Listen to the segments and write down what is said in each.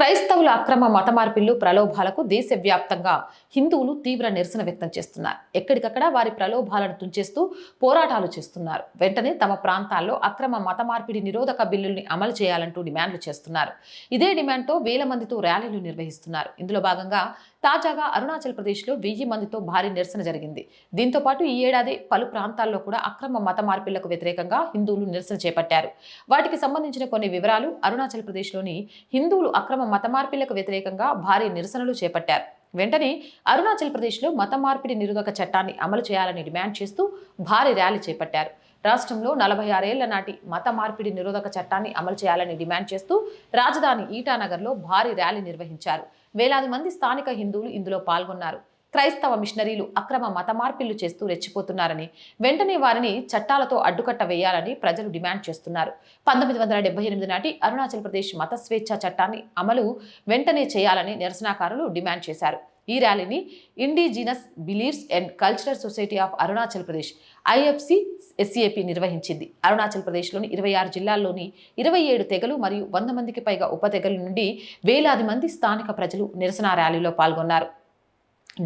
క్రైస్తవుల అక్రమ మత మార్పిళ్ళు ప్రలోభాలకు దేశవ్యాప్తంగా హిందువులు తీవ్ర నిరసన వ్యక్తం చేస్తున్నారు. ఎక్కడికక్కడ వారి ప్రలోభాలను తుంచేస్తూ పోరాటాలు చేస్తున్నారు. వెంటనే తమ ప్రాంతాల్లో అక్రమ మత మార్పిడి నిరోధక బిల్లుల్ని అమలు చేయాలంటూ డిమాండ్లు చేస్తున్నారు. ఇదే డిమాండ్తో వేల మందితో ర్యాలీలు నిర్వహిస్తున్నారు. ఇందులో భాగంగా తాజాగా అరుణాచల్ ప్రదేశ్లో వెయ్యి మందితో భారీ నిరసన జరిగింది. దీంతో పాటు ఈ ఏడాది పలు ప్రాంతాల్లో కూడా అక్రమ మత మార్పిళ్ళకు వ్యతిరేకంగా హిందువులు నిరసన చేపట్టారు. వాటికి సంబంధించిన కొన్ని వివరాలు అరుణాచల్ ప్రదేశ్లోని హిందువులు అక్రమ మత మార్పిళ్ళకు వ్యతిరేకంగా భారీ నిరసనలు చేపట్టారు. వెంటనే అరుణాచల్ ప్రదేశ్లో మత మార్పిడి నిరోధక చట్టాన్ని అమలు చేయాలని డిమాండ్ చేస్తూ భారీ ర్యాలీ చేపట్టారు. రాష్ట్రంలో నలభై ఆరేళ్ళ నాటి మత మార్పిడి నిరోధక చట్టాన్ని అమలు చేయాలని డిమాండ్ చేస్తూ రాజధాని ఈటానగర్లో భారీ ర్యాలీ నిర్వహించారు. వేలాది మంది స్థానిక హిందువులు ఇందులో పాల్గొన్నారు. క్రైస్తవ మిషనరీలు అక్రమ మత మార్పిళ్ళు చేస్తూ రెచ్చిపోతున్నారని వెంటనే వారిని చట్టాలతో అడ్డుకట్ట వేయాలని ప్రజలు డిమాండ్ చేస్తున్నారు. పంతొమ్మిది వందల డెబ్బై ఎనిమిది నాటి అరుణాచల్ ప్రదేశ్ మత స్వేచ్ఛ చట్టాన్ని అమలు వెంటనే చేయాలని నిరసనకారులు డిమాండ్ చేశారు. ఈ ర్యాలీని indigenous beliefs and cultural society of Arunachal Pradesh IFC SCAP నిర్వహించింది. అరుణాచల్ ప్రదేశ్లోని ఇరవై ఆరు జిల్లాల్లోని ఇరవై ఏడు తెగలు మరియు వంద మందికి పైగా ఉపతెగల నుండి వేలాది మంది స్థానిక ప్రజలు నిరసన ర్యాలీలో పాల్గొన్నారు.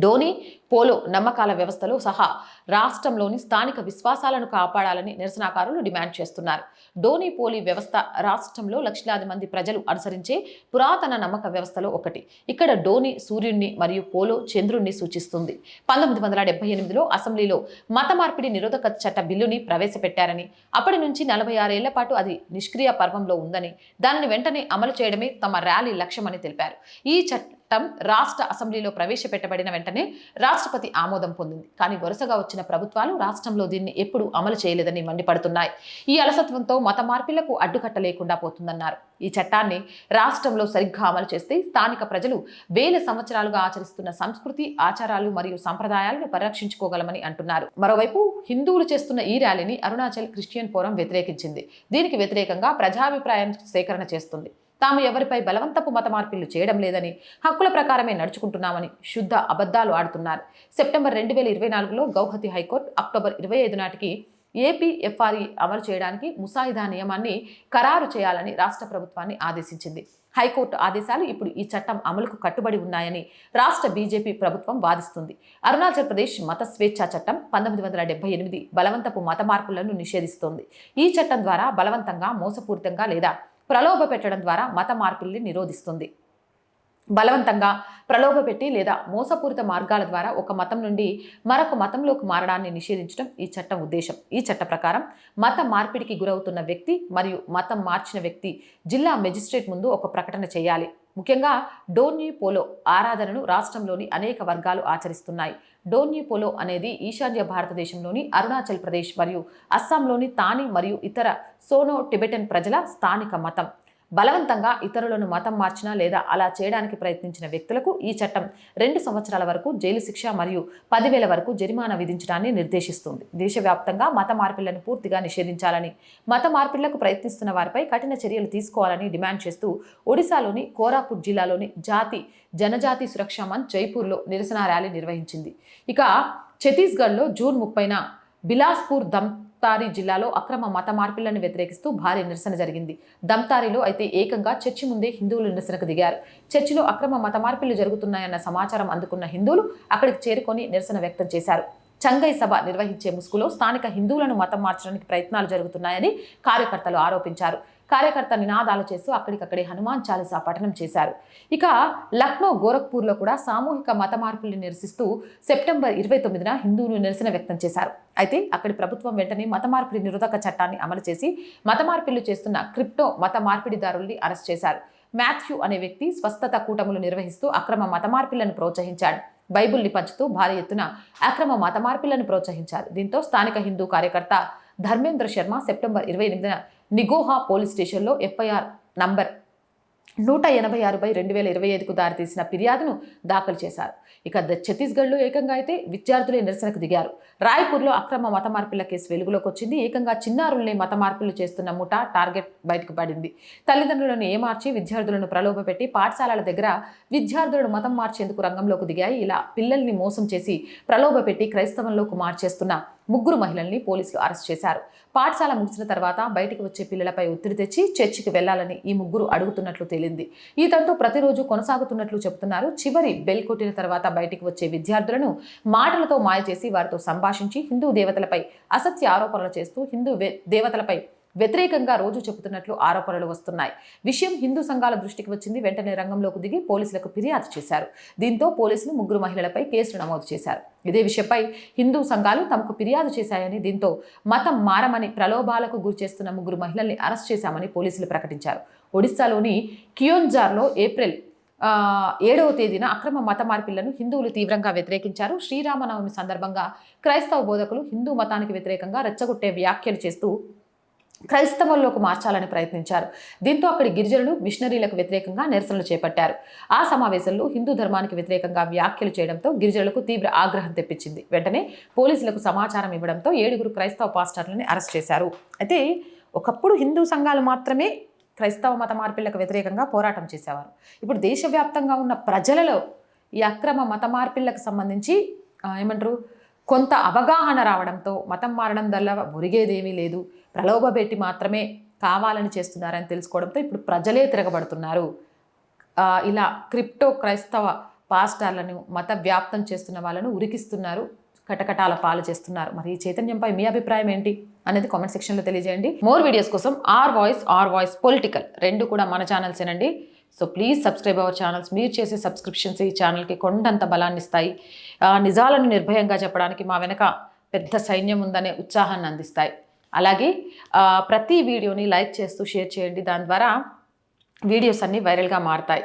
డోనీ పోలో నమ్మకాల వ్యవస్థలో సహా రాష్ట్రంలోని స్థానిక విశ్వాసాలను కాపాడాలని నిరసనకారులు డిమాండ్ చేస్తున్నారు. డోనీ పోలి వ్యవస్థ రాష్ట్రంలో లక్షలాది మంది ప్రజలు అనుసరించే పురాతన నమ్మక వ్యవస్థలో ఒకటి. ఇక్కడ డోని సూర్యుడిని మరియు పోలో చంద్రుణ్ణి సూచిస్తుంది. పంతొమ్మిది వందల డెబ్బై ఎనిమిదిలో అసెంబ్లీలో మత మార్పిడి నిరోధక చట్ట బిల్లుని ప్రవేశపెట్టారని అప్పటి నుంచి నలభై ఆరేళ్ళ పాటు అది నిష్క్రియ పర్వంలో ఉందని దానిని వెంటనే అమలు చేయడమే తమ ర్యాలీ లక్ష్యమని తెలిపారు. ఈ చట్ట చట్టం రాష్ట్ర అసెంబ్లీలో ప్రవేశపెట్టబడిన వెంటనే రాష్ట్రపతి ఆమోదం పొందింది. కానీ వరుసగా వచ్చిన ప్రభుత్వాలు రాష్ట్రంలో దీన్ని ఎప్పుడూ అమలు చేయలేదని మండిపడుతున్నాయి. ఈ అలసత్వంతో మత మార్పిలకు అడ్డుకట్ట లేకుండా పోతుందన్నారు. ఈ చట్టాన్ని రాష్ట్రంలో సరిగ్గా అమలు చేస్తే స్థానిక ప్రజలు వేల సంవత్సరాలుగా ఆచరిస్తున్న సంస్కృతి ఆచారాలు మరియు సంప్రదాయాలను పరిరక్షించుకోగలమని అంటున్నారు. మరోవైపు హిందువులు చేస్తున్న ఈ ర్యాలీని అరుణాచల్ క్రిస్టియన్ ఫోరం వ్యతిరేకించింది. దీనికి వ్యతిరేకంగా ప్రజాభిప్రాయం సేకరణ చేస్తుంది. తాము ఎవరిపై బలవంతపు మత మార్పిళ్ళు చేయడం లేదని హక్కుల ప్రకారమే నడుచుకుంటున్నామని శుద్ధ అబద్ధాలు ఆడుతున్నారు. సెప్టెంబర్ రెండు వేల ఇరవై నాలుగులో గౌహతి హైకోర్టు అక్టోబర్ ఇరవై ఐదు నాటికి ఏపీఎఫ్ఆర్ఈ అమలు చేయడానికి ముసాయిదా నియమాన్ని ఖరారు చేయాలని రాష్ట్ర ప్రభుత్వాన్ని ఆదేశించింది. హైకోర్టు ఆదేశాలు ఇప్పుడు ఈ చట్టం అమలుకు కట్టుబడి ఉన్నాయని రాష్ట్ర బీజేపీ ప్రభుత్వం వాదిస్తుంది. అరుణాచల్ ప్రదేశ్ మత స్వేచ్ఛా చట్టం పంతొమ్మిది వందల డెబ్బై ఎనిమిది బలవంతపు మత మార్పులను నిషేధిస్తోంది. ఈ చట్టం ద్వారా బలవంతంగా మోసపూరితంగా లేదా ప్రలోభ పెట్టడం ద్వారా మత మార్పిల్ని నిరోధిస్తుంది. బలవంతంగా ప్రలోభపెట్టి లేదా మోసపూరిత మార్గాల ద్వారా ఒక మతం నుండి మరొక మతంలోకి మారడాన్ని నిషేధించడం ఈ చట్టం ఉద్దేశం. ఈ చట్ట ప్రకారం మత మార్పిడికి గురవుతున్న వ్యక్తి మరియు మతం మార్చిన వ్యక్తి జిల్లా మెజిస్ట్రేట్ ముందు ఒక ప్రకటన చేయాలి. ముఖ్యంగా డోన్యూ పోలో ఆరాధనను రాష్ట్రంలోని అనేక వర్గాలు ఆచరిస్తున్నాయి. డోన్యూ పోలో అనేది ఈశాన్య భారతదేశంలోని అరుణాచల్ ప్రదేశ్ మరియు అస్సాంలోని తాని మరియు ఇతర సోనో టిబెటన్ ప్రజల స్థానిక మతం. బలవంతంగా ఇతరులను మతం మార్చినా లేదా అలా చేయడానికి ప్రయత్నించిన వ్యక్తులకు ఈ చట్టం రెండు సంవత్సరాల వరకు జైలు శిక్ష మరియు పదివేల వరకు జరిమానా విధించడాన్ని నిర్దేశిస్తుంది. దేశవ్యాప్తంగా మత మార్పిళ్ళను పూర్తిగా నిషేధించాలని మత మార్పిళ్ళకు ప్రయత్నిస్తున్న వారిపై కఠిన చర్యలు తీసుకోవాలని డిమాండ్ చేస్తూ ఒడిశాలోని కోరాపుట్ జిల్లాలోని జాతి జనజాతి సురక్షా మంచ్ జైపూర్లో నిరసన ర్యాలీ నిర్వహించింది. ఇక ఛత్తీస్గఢ్లో జూన్ ముప్పైన బిలాస్పూర్ దమ్తారి జిల్లాలో అక్రమ మత మార్పిళ్ళను వ్యతిరేకిస్తూ భారీ నిరసన జరిగింది. దమ్తారిలో అయితే ఏకంగా చర్చి ముందే హిందువులు నిరసనకు దిగారు. చర్చిలో అక్రమ మత మార్పిళ్ళు జరుగుతున్నాయన్న సమాచారం అందుకున్న హిందువులు అక్కడికి చేరుకొని నిరసన వ్యక్తం చేశారు. చంగై సభ నిర్వహించే ముసుగులో స్థానిక హిందువులను మతం మార్చడానికి ప్రయత్నాలు జరుగుతున్నాయని కార్యకర్తలు ఆరోపించారు. కార్యకర్త నినాదాలు చేస్తూ అక్కడికక్కడే హనుమాన్ చాలీసా పఠనం చేశారు. ఇక లక్నో గోరఖ్పూర్లో కూడా సామూహిక మత మార్పుల్ని నిరసిస్తూ సెప్టెంబర్ ఇరవై తొమ్మిదిన హిందువులు నిరసన వ్యక్తం చేశారు. అయితే అక్కడి ప్రభుత్వం వెంటనే మత మార్పిడి నిరోధక చట్టాన్ని అమలు చేసి మత మార్పిళ్ళు చేస్తున్న క్రిప్టో మత మార్పిడిదారుల్ని అరెస్ట్ చేశారు. మాథ్యూ అనే వ్యక్తి స్వస్థత కూటములు నిర్వహిస్తూ అక్రమ మత మార్పిళ్ళను ప్రోత్సహించాడు. బైబుల్ని పంచుతూ భారీ ఎత్తున అక్రమ మత మార్పిళ్ళను ప్రోత్సహించారు. దీంతో స్థానిక హిందూ కార్యకర్త ధర్మేంద్ర శర్మ సెప్టెంబర్ ఇరవై ఎనిమిదిన నిగోహా పోలీస్ స్టేషన్లో ఎఫ్ఐఆర్ నంబర్ నూట ఎనభై ఆరు బై రెండు వేల ఇరవై ఐదుకు దారితీసిన ఫిర్యాదును దాఖలు చేశారు. ఇక ద- ఛత్తీస్గఢ్లో ఏకంగా అయితే విద్యార్థులే నిరసనకు దిగారు. రాయ్పూర్లో అక్రమ మత మార్పుల కేసు వెలుగులోకి వచ్చింది. ఏకంగా చిన్నారుల్ని మత మార్పులు చేస్తున్న ముఠా టార్గెట్ బయటకు పడింది. తల్లిదండ్రులను ఏమార్చి విద్యార్థులను ప్రలోభపెట్టి పాఠశాలల దగ్గర విద్యార్థులను మతం మార్చేందుకు రంగంలోకి దిగాయి. ఇలా పిల్లల్ని మోసం చేసి ప్రలోభపెట్టి క్రైస్తవంలోకి మార్చేస్తున్న ముగ్గురు మహిళల్ని పోలీసులు అరెస్ట్ చేశారు. పాఠశాల ముగిసిన తర్వాత బయటికి వచ్చే పిల్లలపై ఒత్తిడి తెచ్చి చర్చికి వెళ్ళాలని ఈ ముగ్గురు అడుగుతున్నట్లు తేలింది. ఈ తంతు ప్రతిరోజు కొనసాగుతున్నట్లు చెబుతున్నారు. చివరి బెల్ కొట్టిన తర్వాత బయటికి వచ్చే విద్యార్థులను మాటలతో మాయ చేసి వారితో సంభాషించి హిందూ దేవతలపై అసత్య ఆరోపణలు చేస్తూ హిందూ దేవతలపై వ్యతిరేకంగా రోజు చెబుతున్నట్లు ఆరోపణలు వస్తున్నాయి. విషయం హిందూ సంఘాల దృష్టికి వచ్చింది. వెంటనే రంగంలోకి దిగి పోలీసులకు ఫిర్యాదు చేశారు. దీంతో పోలీసులు ముగ్గురు మహిళలపై కేసులు నమోదు చేశారు. ఇదే విషయంపై హిందూ సంఘాలు తమకు ఫిర్యాదు చేశాయని దీంతో మతం మారమని ప్రలోభాలకు గురి చేస్తున్న ముగ్గురు మహిళల్ని అరెస్ట్ చేశామని పోలీసులు ప్రకటించారు. ఒడిశాలోని కియోన్జార్లో ఏప్రిల్ ఏడవ తేదీన అక్రమ మత మార్పిళ్ళను హిందువులు తీవ్రంగా వ్యతిరేకించారు. శ్రీరామనవమి సందర్భంగా క్రైస్తవ బోధకులు హిందూ మతానికి వ్యతిరేకంగా రెచ్చగొట్టే వ్యాఖ్యలు చేస్తూ క్రైస్తవుల్లోకి మార్చాలని ప్రయత్నించారు. దీంతో అక్కడి గిరిజనులు మిషనరీలకు వ్యతిరేకంగా నిరసనలు చేపట్టారు. ఆ సమావేశంలో హిందూ ధర్మానికి వ్యతిరేకంగా వ్యాఖ్యలు చేయడంతో గిరిజనులకు తీవ్ర ఆగ్రహం తెప్పించింది. వెంటనే పోలీసులకు సమాచారం ఇవ్వడంతో ఏడుగురు క్రైస్తవ పాస్టర్లని అరెస్ట్ చేశారు. అయితే ఒకప్పుడు హిందూ సంఘాలు మాత్రమే క్రైస్తవ మత మార్పిళ్ళకు వ్యతిరేకంగా పోరాటం చేసేవారు. ఇప్పుడు దేశవ్యాప్తంగా ఉన్న ప్రజలలో ఈ అక్రమ మత మార్పిళ్ళకు సంబంధించి ఏమంటారు కొంత అవగాహన రావడంతో మతం మారడం వల్ల ఒరిగేదేమీ లేదు. ప్రలోభపెట్టి మాత్రమే కావాలని చేస్తున్నారని తెలుసుకోవడంతో ఇప్పుడు ప్రజలే తిరగబడుతున్నారు. ఇలా క్రిప్టో క్రైస్తవ పాస్టర్లను మత వ్యాప్తం చేస్తున్న వాళ్ళను ఉరికిస్తున్నారు. కటకటాల పాలు చేస్తున్నారు. మరి ఈ చైతన్యంపై మీ అభిప్రాయం ఏంటి అనేది కామెంట్ సెక్షన్లో తెలియజేయండి. మోర్ వీడియోస్ కోసం R voice R voice political రెండు కూడా మన ఛానల్సేనండి. So please subscribe our channels మీరు చేసే సబ్స్క్రిప్షన్స్ ఈ ఛానల్కి కొండంత బలాన్ని ఇస్తాయి. నిజాలను నిర్భయంగా చెప్పడానికి మా వెనక పెద్ద సైన్యం ఉందనే ఉత్సాహాన్ని అందిస్తాయి. అలాగే ప్రతి వీడియోని లైక్ చేస్తూ షేర్ చేయండి. దాని ద్వారా వీడియోస్ అన్నీ వైరల్గా మారుతాయి.